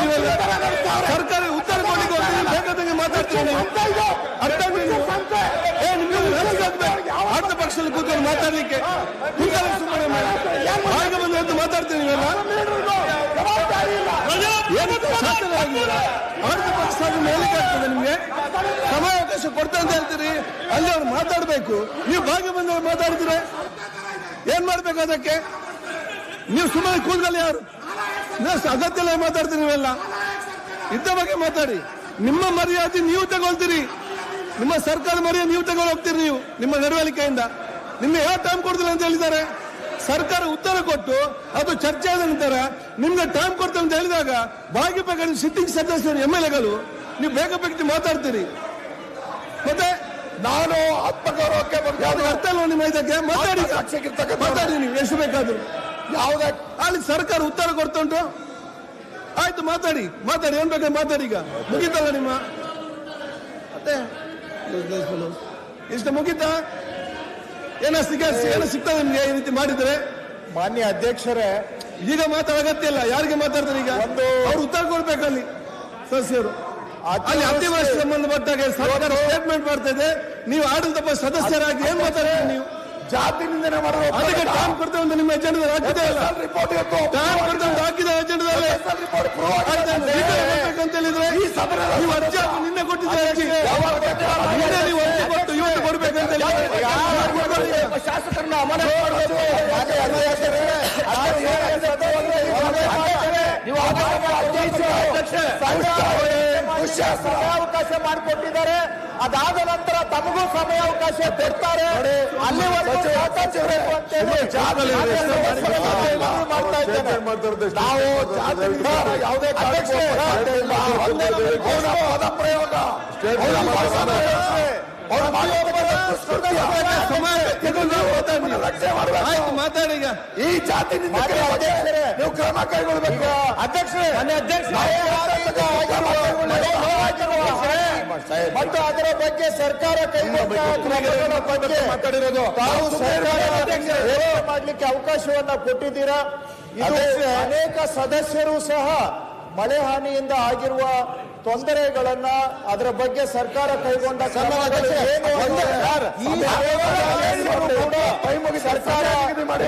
ನೀವೆಲ್ಲ? ಸರ್ಕಾರ ಉತ್ತರ ಕೊಡ್ಲಿಕ್ಕೆ ಮಾತಾಡ್ತೀನಿ ಬೇಕಾದಂಗೆ ಮಾತಾಡ್ತೀನಿ ಆಡಳಿತ ಪಕ್ಷದಲ್ಲಿ ಕೂತ್ಕೊಂಡು ಮಾತಾಡಲಿಕ್ಕೆ ಸುಮ್ಮನೆ ಬಂದು ಅಂತ ಮಾತಾಡ್ತೀನಿ. ಆಡಳಿತ ಪಕ್ಷ ಅದನ್ನ ಹೇಳಿಕೆ ಆಗ್ತದೆ ನಿಮ್ಗೆ ಸಮಾವಕಾಶ ಕೊಡ್ತಾ ಅಂತ ಹೇಳ್ತೀರಿ. ಅಲ್ಲಿ ಅವ್ರು ಮಾತಾಡಬೇಕು. ನೀವು ಭಾಗ ಬಂದವ್ರು ಮಾತಾಡ್ತೀರಾ? ಏನ್ ಮಾಡ್ಬೇಕು ಅದಕ್ಕೆ? ನೀವು ಸುಮ್ಮನೆ ಕೂದಲಲ್ಲಿ ಯಾರು? ನೀವು ಅಗತ್ಯ ಮಾತಾಡ್ತೀನಿ ಮಾತಾಡ್ತೀರಿ ನೀವೆಲ್ಲ. ಇದ್ದ ಬಗ್ಗೆ ಮಾತಾಡಿ. ನಿಮ್ಮ ಮರ್ಯಾದೆ ನೀವು ತಗೊಳ್ತೀರಿ. ನಿಮ್ಮ ಸರ್ಕಾರ ಮರ್ಯಾದೆ ನೀವು ತಗೊಂಡು ಹೋಗ್ತೀರಿ ನೀವು ನಿಮ್ಮ ನಡವಳಿಕೆಯಿಂದ. ನಿಮ್ಗೆ ಯಾವ ಟೈಮ್ ಕೊಡ್ತಿಲ್ಲ ಅಂತ ಹೇಳಿದ್ದಾರೆ? ಸರ್ಕಾರ ಉತ್ತರ ಕೊಟ್ಟು ಅದು ಚರ್ಚೆ ಆದ ನಂತರ ನಿಮ್ಗೆ ಟೈಮ್ ಕೊಡ್ತೇವೆ ಅಂತ ಹೇಳಿದಾಗ ಭಾಗ್ಯಬೇಕಾದ್ರೆ ಸಿಟ್ಟಿಂಗ್ ಸದಸ್ಯರು ಎಂ ಎಲ್ ಎಗಳು ನೀವು ಬೇಗ ಬೇಗ ಮಾತಾಡ್ತೀರಿ. ಮತ್ತೆ ನಾನು ಆತ್ಮಗೌರವಕ್ಕೆ ಅರ್ಥ ಅಲ್ವಾ ನಿಮ್ಮ ಇದಕ್ಕೆ. ಮಾತಾಡಿ. ಮಾತಾಡಿ ನೀವು ಎಷ್ಟು ಬೇಕಾದ್ರು. ಯಾವುದೇ? ಅಲ್ಲಿ ಸರ್ಕಾರ ಉತ್ತರ ಕೊಡ್ತಾ ಉಂಟು. ಆಯ್ತು ಮಾತಾಡಿ. ಮಾತಾಡಿ ಏನ್ ಬೇಕಾದ್ರೆ ಮಾತಾಡಿ ಈಗ. ಮುಗಿತಲ್ಲ ನಿಮ್ಮ? ಅದೇ ಇಷ್ಟ ಮುಗಿತ? ಏನ ಸಿಗ ಏನೋ ಸಿಗ್ತದೆ ನಿಮ್ಗೆ ಈ ರೀತಿ ಮಾಡಿದ್ರೆ? ಮಾನ್ಯ ಅಧ್ಯಕ್ಷರೇ ಈಗ ಮಾತಾಡ ಅಗತ್ಯ ಇಲ್ಲ ಯಾರಿಗೆ ಮಾತಾಡ್ತಾರೆ ಈಗ? ಅವ್ರು ಉತ್ತರ ಕೊಡ್ಬೇಕಲ್ಲಿ ಸದಸ್ಯರು. ಅಲ್ಲಿ ಅತಿವೃಷ್ಟಿ ಸಂಬಂಧಪಟ್ಟಾಗ ಸರ್ಕಾರ ಸ್ಟೇಟ್ಮೆಂಟ್ ಮಾಡ್ತಾ ಇದೆ. ನೀವು ಆಡಳಿತ ಸದಸ್ಯರಾಗಿ ಏನ್ ಮಾತಾಡ್ತೀರಿ ನೀವು? ಜಾತಿ ನಿಂದನೆ ಅದಕ್ಕೆ ಟೈಮ್ ಕೊಡ್ತೇವೆ ಅಂತ ನಿಮ್ಮ ಎಜೆಂಡದಲ್ಲಿ ಹಾಕಿದೆ ರಿಪೋರ್ಟ್ ಇವತ್ತು ಟೈಮ್ ಕೊಡ್ತೇವೆ ಅಂತ ಹಾಕಿದೆ ಎಜೆಂಡದಲ್ಲಿ ರಿಪೋರ್ಟ್ ಪ್ರೂವ್. ಅಂತ ಹೇಳಿದ್ರೆ ನೀವು ಅರ್ಜಿ ಹಾಕಿ ನಿನ್ನೆ ಕೊಟ್ಟಿದ್ದೆ ಅರ್ಜಿ ನಿನ್ನೆ ನೀವು ಅರ್ಜಿ ಕೊಟ್ಟು ಇವತ್ತು ಕೊಡ್ಬೇಕಂತ ಶಾಸಕರನ್ನ ಅಮಾನತು ಮಾಡಬೇಕು. ಮಾನ್ಯ ಅಧ್ಯಕ್ಷರೇ, ಸಮಯಾವಕಾಶ ಮಾಡಿಕೊಟ್ಟಿದ್ದಾರೆ. ಅದಾದ ನಂತರ ತಮಗೂ ಸಮಯಾವಕಾಶ ಕೊಡ್ತಾರೆ. ಅಲ್ಲಿ. ನಾವು ಯಾವುದೇ ಪದ ಪ್ರಯೋಗ ರಕ್ಷಣೆ ಮಾಡಬೇಕು. ಮಾತಾಡಿ ಈ ಜಾತಿ ನೀವು ಕ್ರಮ ಕೈಗೊಳ್ಳಬೇಕು ಅಧ್ಯಕ್ಷರೇ ಮತ್ತು ಅದರ ಬಗ್ಗೆ ಸರ್ಕಾರ ಮಾತಾಡಿರೋದು. ತಾವು ಸರ್ಕಾರ ಮಾಡಲಿಕ್ಕೆ ಅವಕಾಶವನ್ನ ಕೊಟ್ಟಿದ್ದೀರಾ? ಅನೇಕ ಸದಸ್ಯರು ಸಹ ಮಳೆ ಹಾನಿಯಿಂದ ಆಗಿರುವ ತೊಂದರೆಗಳನ್ನ ಅದರ ಬಗ್ಗೆ ಸರ್ಕಾರ ಕೈಗೊಂಡ ಸರ್ಕಾರ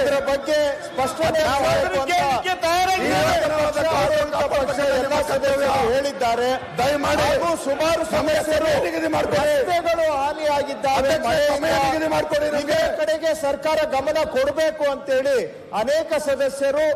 ಇದರ ಬಗ್ಗೆ ಸ್ಪಷ್ಟನೆ ಹೇಳಿದ್ದಾರೆ. ದಯಮಾಡಿ ಸುಮಾರು ಸಮಸ್ಯೆಗಳು. ಇದೇ ಕಡೆಗೆ ಸರ್ಕಾರ ಗಮನ ಕೊಡಬೇಕು ಅಂತೇಳಿ ಅನೇಕ ಸದಸ್ಯರು